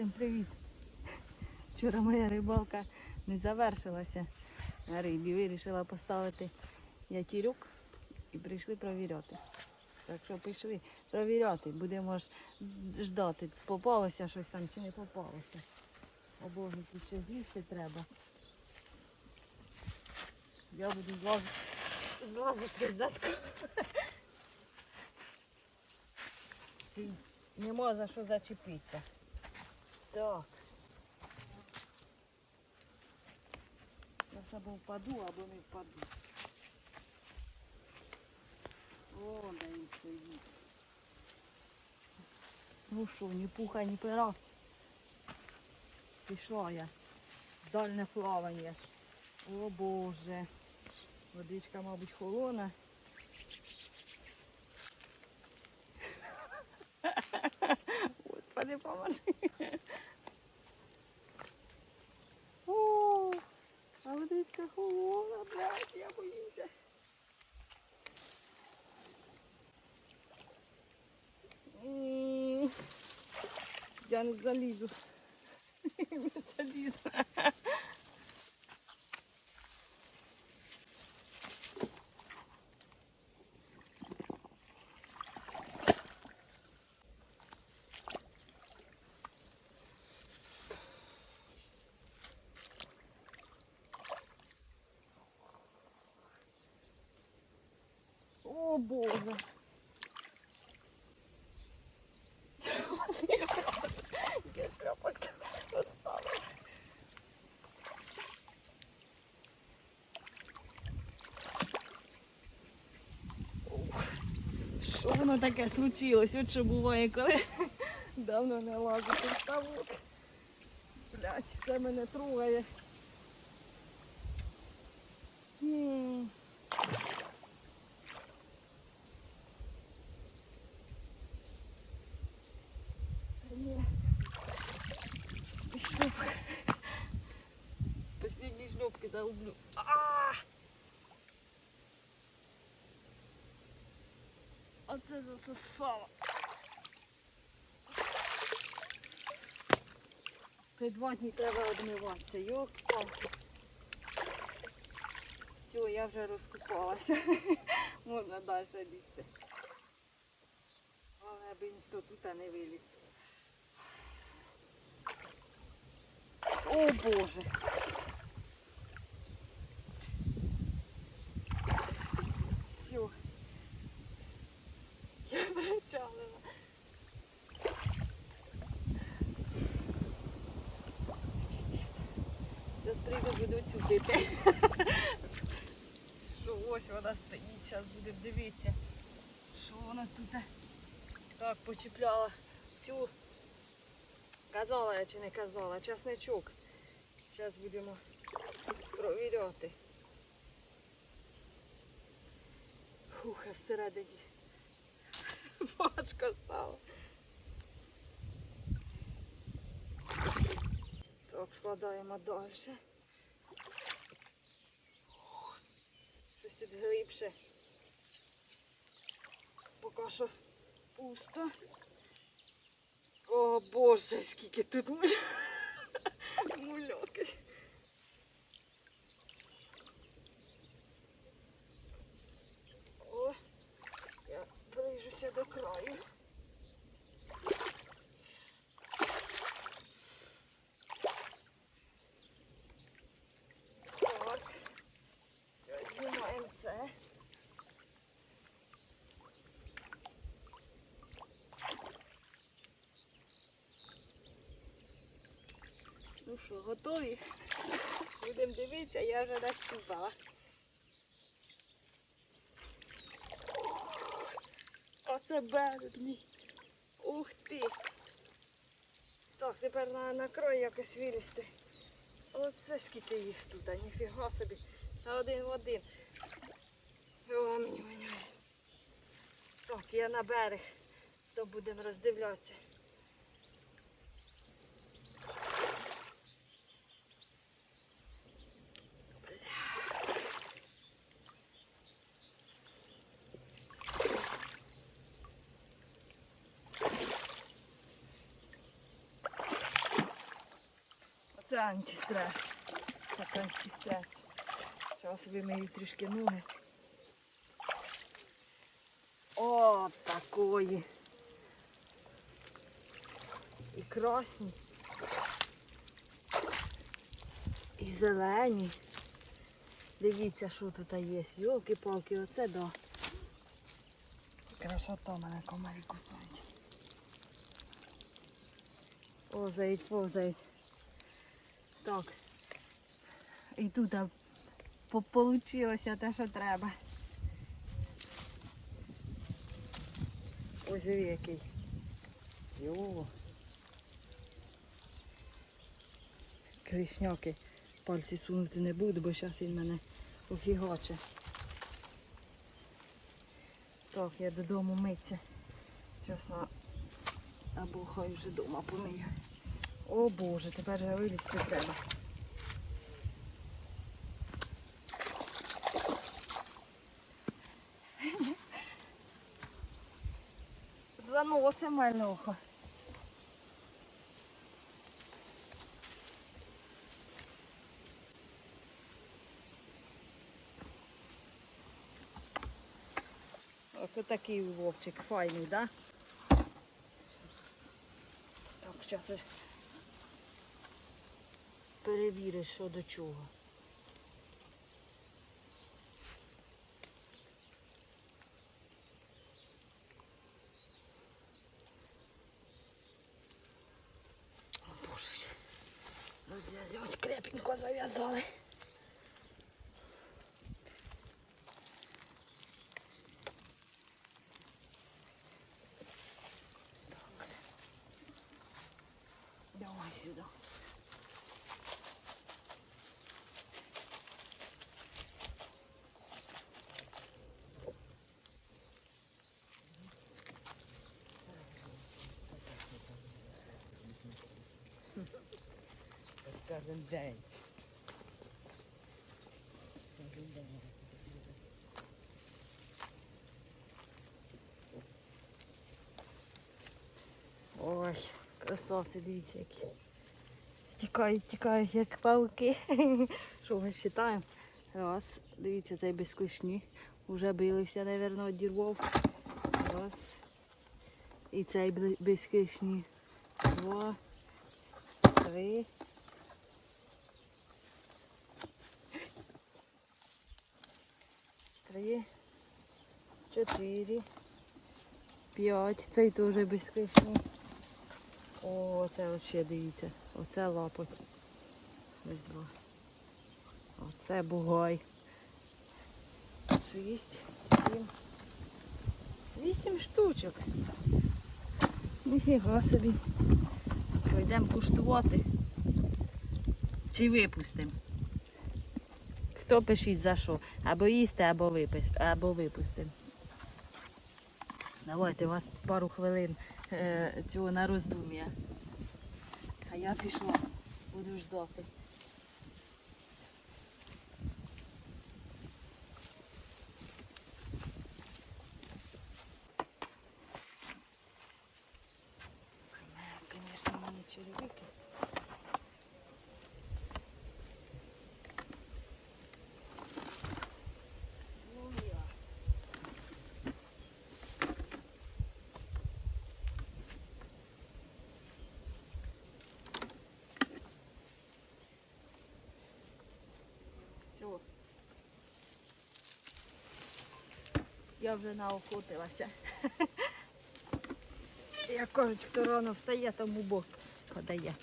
Всім привіт! Вчора моя рибалка не завершилася на рибі. Вирішила поставити ятірюк і прийшли провіряти. Так що пішли провіряти, будемо ж ждати, попалося щось там чи не попалося. О Боже, тут ще з'їсти треба. Я буду злазити, злазити задку. Нема за що зачепитися. Так. Я або впаду, або не впаду. О, да і стоїть. Ну що, ні пуха, ні пера. Пішла я. Дальне плавання. О Боже. Водичка, мабуть, холодна. Господи, поможи. О, а водичка холодна, блядь, я боюся. Я не залізу. Не залізу. О Боже. Що воно таке случилось? От що буває, коли давно не лазити в ставок. Блять, це мене трогає. М. Ні. Шлюпка. Последние шлюпки заублю. А! Оце засосало. Це два дні треба одмиватися. Йок, палки. Все, я вже розкупалася. Можна далі лізти. Головне, аби ніхто тут не виліз. О Боже. Все. Я причалила. Зараз прийду, буду цюпити. Що ось вона стоїть, зараз будемо дивитися. Що вона тут так почіпляла цю Казала я чи не казала, часничок. Зараз будемо провіряти. Фух, всередині важко стало. Так, складаємо далі. Щось тут глибше. Поки що пусто. О боже, скільки тут муль... мульоки. О, я ближуся до краю. Так, знімаємо це. Ну що, готові? Будемо дивитися, я вже нащупала. Оце березні. Ух ти. Так, тепер на, на крой якось вилізти. Оце скільки їх тут, а ніфіга собі. Та один в один. О, мені воняє. Так, я на берег, то будемо роздивлятися. Це антистрес. Так антистрес. Зараз вимию трішки ноги. О, такої. І красні. І зелені. Дивіться, що тут є. Йолки-палки, оце да. Красота мене комарі кусають. Повзають, повзають. Так. І тут получилося те, що треба. Ось який. Йо. Клішняки. Пальці сунути не буду, бо зараз він мене офігаче. Так, я додому. Зараз на... Або хай вже вдома помию. О Боже, тепер же вилізти треба. Заносим мальнухо. Ось такий вовчик файний, да? Так, зараз перевіриш, що до чого. О, Боже, розв'язати крепенько зав'язали. Кожен день. Ой, красавці, дивіться які. Тікають, тікають, як пауки. Що ми вважаємо? Раз, дивіться, цей без клешні. Уже билися, мабуть, одірвав. Раз. І цей бли- Два. Три. Три. Чотири. П'ять. Цей теж без клешні. О, це взагалі дивіться. Оце лапоть. Ось два. Оце бугай. Шість, сім. Вісім штучок. Ніфіга собі. Що, йдемо куштувати. Чи випустимо? Хто пишіть за що? Або їсти, або, випи... або випустимо. Давайте у вас пару хвилин е, цього на роздум'я. А я пішла, буду ждати. Звісно, мені черевики. Ну, я. Все. Я вже наохотилася. Як кажуть, хто рано встає, тому Бог подає.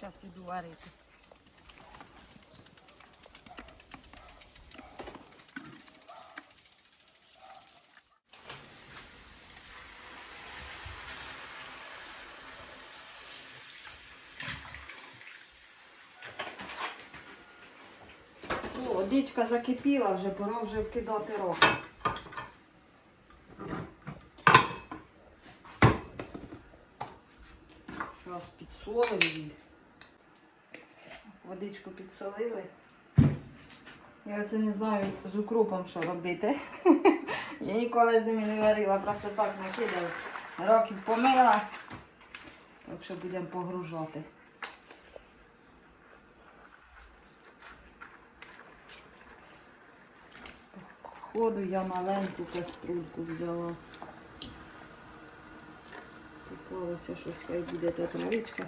Зараз іду варити. Водичка закипіла вже, пора вже вкидати рог. Зараз підсолимо її. Водичку підсолили. Я оце не знаю з укропом, що робити. Я ніколи з ними не варила, просто так накидала. Років помила. Так що будемо погружати. Ходу я маленьку каструльку взяла. Попалося щось, хай буде та травичка.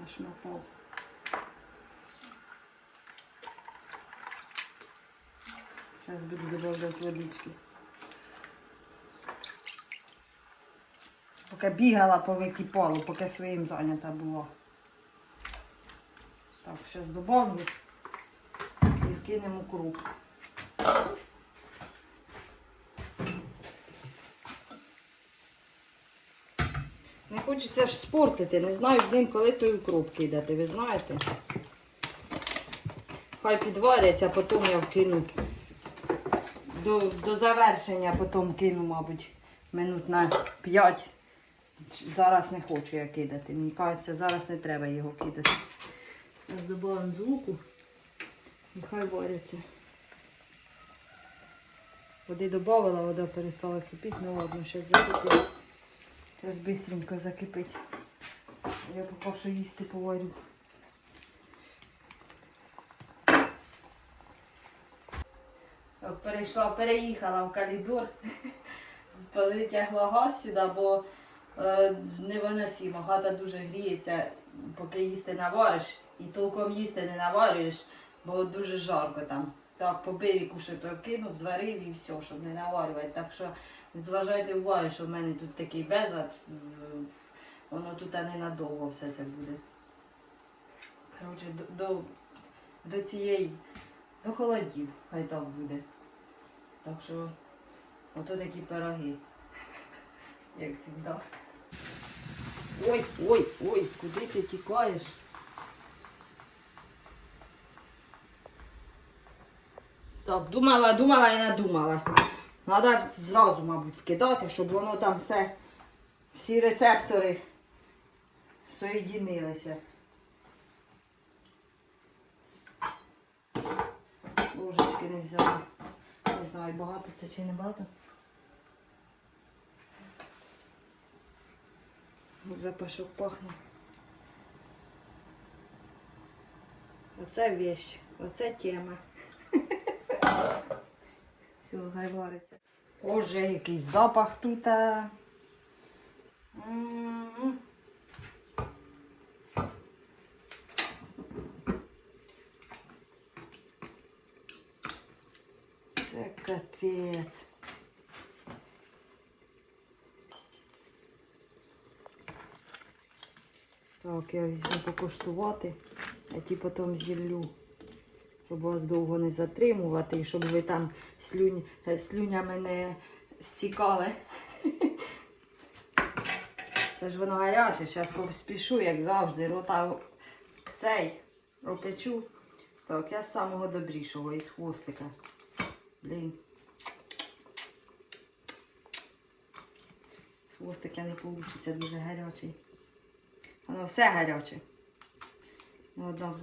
Нашмотав. Зараз буду додавати водички. Поки бігала, повикипало, поки своїм зайнята була. Так, зараз добавлю і вкинемо укроп. Не хочеться ж спортити, не знаю, блін, коли той укроп кидати, ви знаєте. Хай підваряться, а потім я вкину до, до завершення, потім кину, мабуть, минут на 5. Зараз не хочу я кидати. Мені кажеться, зараз не треба його кидати. Зараз додаємо з і варяться. Води додавала, вода перестала кипіти, ну ладно, зараз закипить. Зараз швидко закипить. Я поки що їсти поварю. Перейшла, переїхала в коридор, перетягла газ сюди, бо е, невиносимо. Хата дуже гріється, поки їсти навариш, і толком їсти не наварюєш, бо дуже жарко там. Так, побив і кушати кинув, зварив і все, щоб не наварювати. Так що зважайте увагу, що в мене тут такий безлад, воно тут ненадовго все це буде. Коротше, до, до, до цієї, до холодів, хай так буде. Так що, ото такі пироги, як завжди. Ой, ой, ой, куди ти тікаєш? Так, думала, думала і надумала. Треба зразу, мабуть, вкидати, щоб воно там все, всі рецептори соєдинилися. Ложечки не взяла. Не знаю, багато це чи не багато. Запашок пахне. Оце вещь, оце тема. Все, хай вариться. Боже, який запах тут. Це капець. Так, я візьму покуштувати, а ті потім зіллю, щоб вас довго не затримувати і щоб ви там слюнь, е, слюнями не стікали. Це ж воно гаряче, зараз поспішу, як завжди, рота цей опечу. Так, я з самого добрішого із хвостика. Блін. З хвостика не вийде, дуже гарячий. Воно все гаряче. Ну, добре.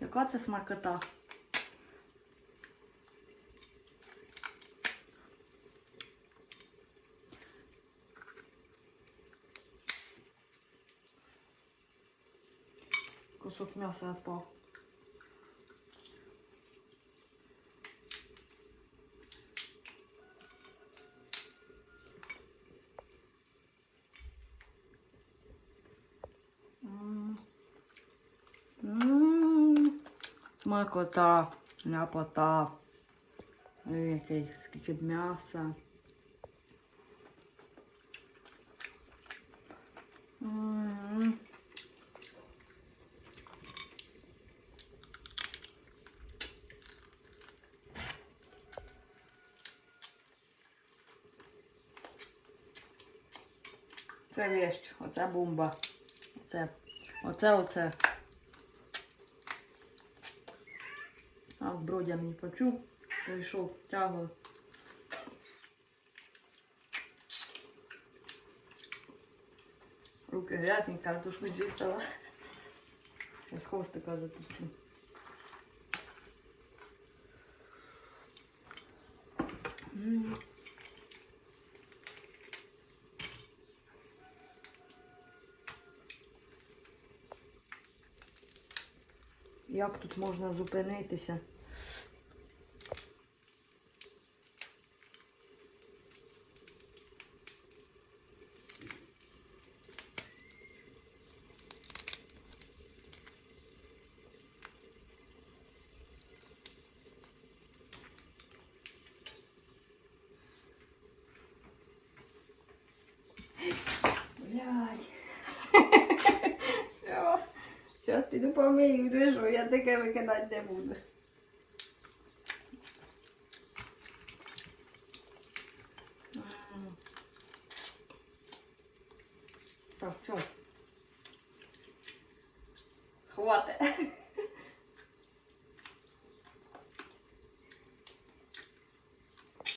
Яка це смакота? Кусок м'яса отпав. М. М. Смакота, ляпота. Ой, Який скільки м'яса. Це вещь, оце бомба. Оце, оце, оце. бродя не почув, прийшов, тягав. Руки грязні, картошку чистила. З хвостика заточу. Як тут можна зупинитися? Зараз піду помию, лежу, я таке викидати не буду.